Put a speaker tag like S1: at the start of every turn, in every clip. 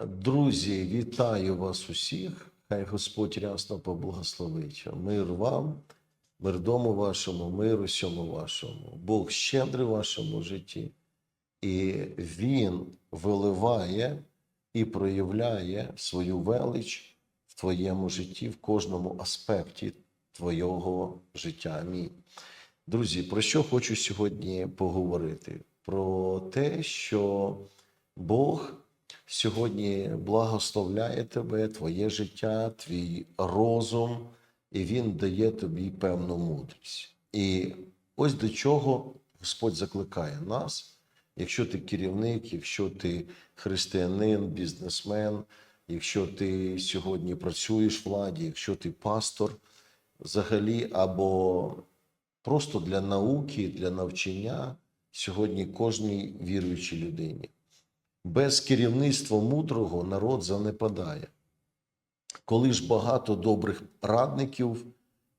S1: Друзі, вітаю вас усіх. Хай Господь рясно поблагословить. Мир вам, мир дому вашому, мир усьому вашому. Бог щедрий в вашому житті, і Він виливає і проявляє свою велич в твоєму житті, в кожному аспекті твого життя. Амінь. Друзі, про що хочу сьогодні поговорити? Про те, що Бог сьогодні благословляє тебе, твоє життя, твій розум, і Він дає тобі певну мудрість. І ось до чого Господь закликає нас, якщо ти керівник, якщо ти християнин, бізнесмен, якщо ти сьогодні працюєш в владі, якщо ти пастор, взагалі, або просто для науки, для навчання сьогодні кожній віруючій людині. Без керівництва мудрого народ занепадає. Коли ж багато добрих радників,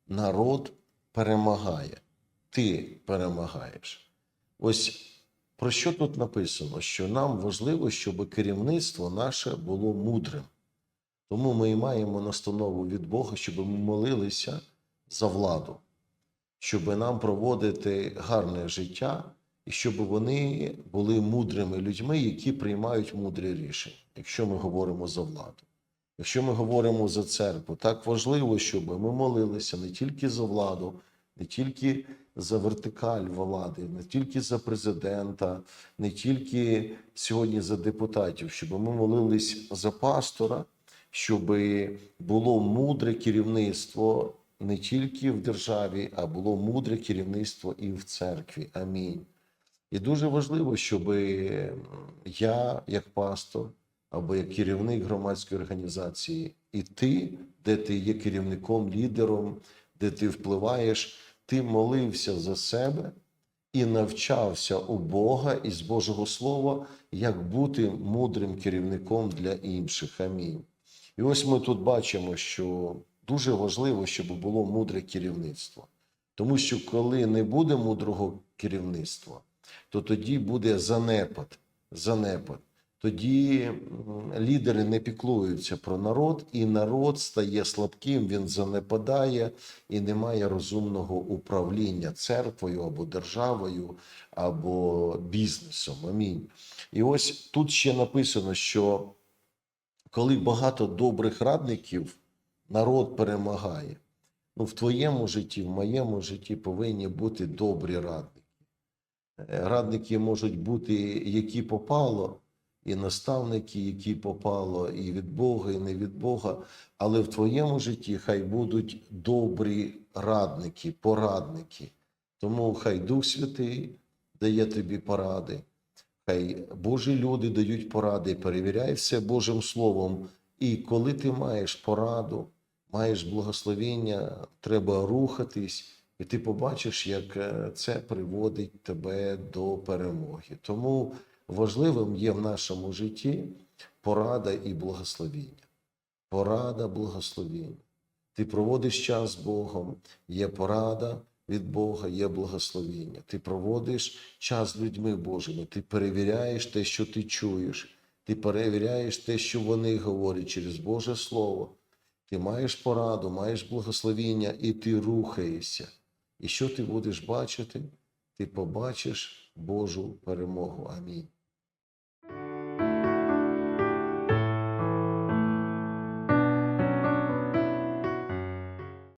S1: народ перемагає. Ти перемагаєш. Ось про що тут написано? Що нам важливо, щоб керівництво наше було мудрим. Тому ми і маємо настанову від Бога, щоб ми молилися за владу, щоб нам проводити гарне життя і щоб вони були мудрими людьми, які приймають мудрі рішення, якщо ми говоримо за владу. Якщо ми говоримо за церкву, так важливо, щоб ми молилися не тільки за владу, не тільки за вертикаль влади, не тільки за президента, не тільки сьогодні за депутатів, щоб ми молились за пастора, щоб було мудре керівництво не тільки в державі, а було мудре керівництво і в церкві. Амінь. І дуже важливо, щоб я, як пастор або як керівник громадської організації, і ти, де ти є керівником, лідером, де ти впливаєш, ти молився за себе і навчався у Бога і з Божого Слова, як бути мудрим керівником для інших. Амінь. І ось ми тут бачимо, що дуже важливо, щоб було мудре керівництво. Тому що коли не буде мудрого керівництва, то тоді буде занепад. занепад. Тоді лідери не піклуються про народ, і народ стає слабким, він занепадає і немає розумного управління церквою або державою, або бізнесом. Амінь. І ось тут ще написано, що коли багато добрих радників, народ перемагає. Ну, в твоєму житті, в моєму житті повинні бути добрі радники. Радники можуть бути, які попало, і наставники, які попало, і від Бога, і не від Бога. Але в твоєму житті хай будуть добрі радники, порадники. Тому хай Дух Святий дає тобі поради, хай Божі люди дають поради, перевіряй все Божим Словом. І коли ти маєш пораду, маєш благословіння, треба рухатись, і ти побачиш, як е, це приводить тебе до перемоги. Тому важливим є в нашому житті порада і благословіння. Порада, благословіння. Ти проводиш час з Богом, є порада від Бога, є благословіння. Ти проводиш час з людьми Божими, ти перевіряєш те, що ти чуєш, ти перевіряєш те, що вони говорять через Боже Слово. Ти маєш пораду, маєш благословіння, і ти рухаєшся. І що ти будеш бачити? Ти побачиш Божу перемогу. Амінь.